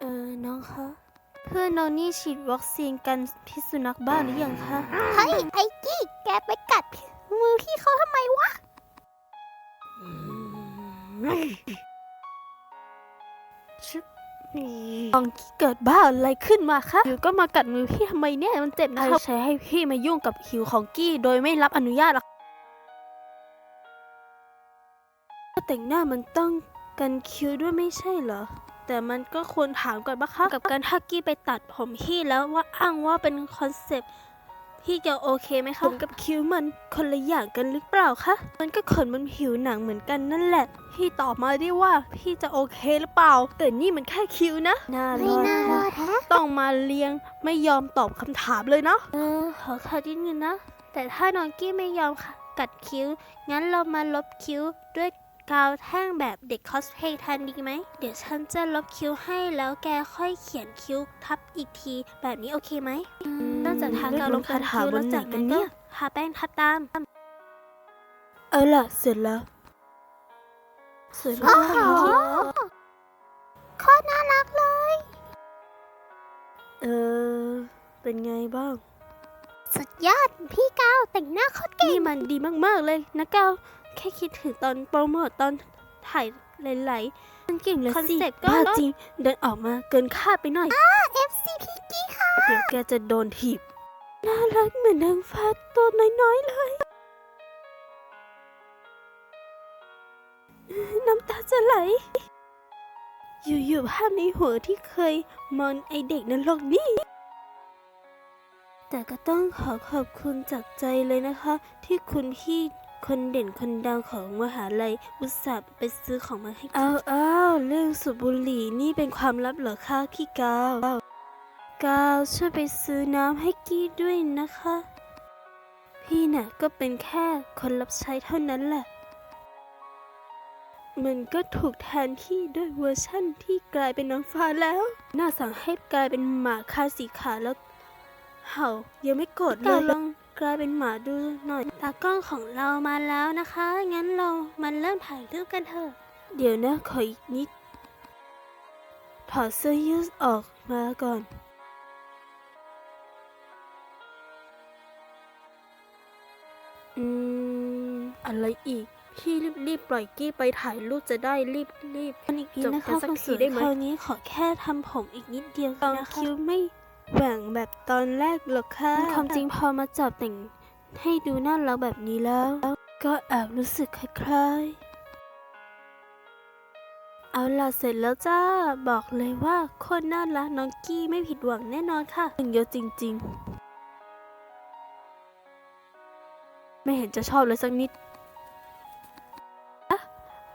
เออน้องคะ เพื่อนน้องนี่ฉีดวัคซีนกันพิษสุนัขบ้าหรือยังคะ เฮ้ยไอ้กี้แกไปกัดมือพี่เขาทำไมวะ ชิบลองเกิดบ้าอะไรขึ้นมาคะอยู่ก็มากัดมือพี่ทำไมเนี่ยมันเจ็บนะคะใช้ให้พี่มายุ่งกับหิวของกี้โดยไม่รับอนุญาตหรอก ถ้าแต่งหน้ามันต้องกันคิ้วด้วยไม่ใช่เหรอ แต่มันก็ควรถามก่อนปะคะ กับการถ้ากี้ไปตัดผมพี่แล้วว่าอ้างว่าเป็นคอนเซปต์พี่จะโอเคไหมคะผมกับคิ้วมันคนละอย่างกันหรือเปล่าคะ มันก็ขนบนผิวหนังเหมือนกันนั่นแหละ พี่ตอบมาได้ว่าพี่จะโอเคหรือเปล่า แต่นี่มันแค่คิ้วนะน่าไม่รอดน่ารอดฮะต้องมาเลี้ยงไม่ยอมตอบคำถามเลยเนาะ เออ ขอค่ะนิดนึงนะ แต่ถ้าน้องกี้ไม่ยอมค่ะกัดคิ้ว งั้นเรามาลบคิ้วด้วย กาวแท่งแบบเด็กคอสเพลย์ทันดีไหม เดี๋ยวฉันจะลบคิ้วให้แล้วแกค่อยเขียนคิ้วทับอีกทีแบบนี้โอเคไหมนอกจากทากาวลงบนคิ้วแล้วจากนั้นก็ทาแป้งทับตาม เอาล่ะ เสร็จแล้วสวยมากโอ้โหโคตรน่ารักเลย เออ เป็นไงบ้าง สุดยอด พี่กาวแต่งหน้าโคตรเก่ง นี่มันดีมาก ๆ เลยนะกาว แค่คิดถึงตอนโปรโมทตอนถ่ายไหลๆมันเก่งเลยคอนสิเซ็ปต์ก็บ้าเนอะจริง เดินออกมาเกินคาดไปหน่อย FC พี่กี้ค่ะ เดี๋ยวแกจะโดนถีบ น่ารักเหมือนนางฟ้าตัวน้อยๆเลย น้ำตาจะไหล อยู่ๆภาพในหัวที่เคยมองไอเด็กนรกนี่ แต่ก็ต้องขอขอบคุณจากใจเลยนะคะ ที่คุณพี่ คนเด่นคนดังของมหาลัยอุตส่าห์ไปซื้อของมาให้อ้าวอ้าวเรื่องสูบบุหรี่นี่เป็นความลับเหรอคะพี่กาวกาวช่วยไปซื้อน้ำให้กี้ด้วยนะคะ พี่น่ะก็เป็นแค่คนรับใช้เท่านั้นแหละ มันก็ถูกแทนที่ด้วยเวอร์ชั่นที่กลายเป็นนางฟ้าแล้ว น่าสั่งให้กลายเป็นหมาคาสีขาแล้ว เห่ายังไม่โกรธเลยลอง กลายเป็นหมาดูหน่อย ตากล้องของเรามาแล้วนะคะ งั้นเรามันเริ่มถ่ายรูปกันเถอะ เดี๋ยวนะขออีกนิด ถอดเสื้อยืดออกมาก่อน อืม อะไรอีก พี่รีบๆปล่อยกี้ไปถ่ายรูปจะได้รีบรีบๆอีกนิดนะคะสักทีได้ไหมคราวนี้ขอแค่ทำผมอีกนิดเดียวตอนคิ้วไม่ แหว่งแบบตอนแรกหรอกค่ะความจริงพอมาจับแต่งให้ดูน่ารักแบบนี้แล้ว ก็แอบรู้สึกคล้ายๆ เอาล่ะเสร็จแล้วจ้า บอกเลยว่าโคตรน่ารักน้องกี้ไม่ผิดหวังแน่นอนค่ะถึงเยอะจริง ๆ ไม่เห็นจะชอบเลยสักนิดอะ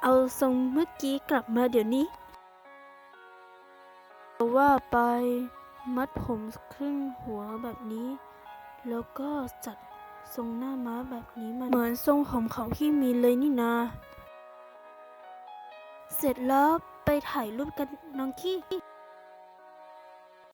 เอาทรงเมื่อกี้กลับมาเดี๋ยวนี้ว่าไป มัดผมครึ่งหัวแบบนี้ แล้วก็จัดทรงหน้าม้าแบบนี้มันเหมือนทรงผมของพี่มีเลยนี่นา เสร็จแล้วไปถ่ายรูปกันน้องขี้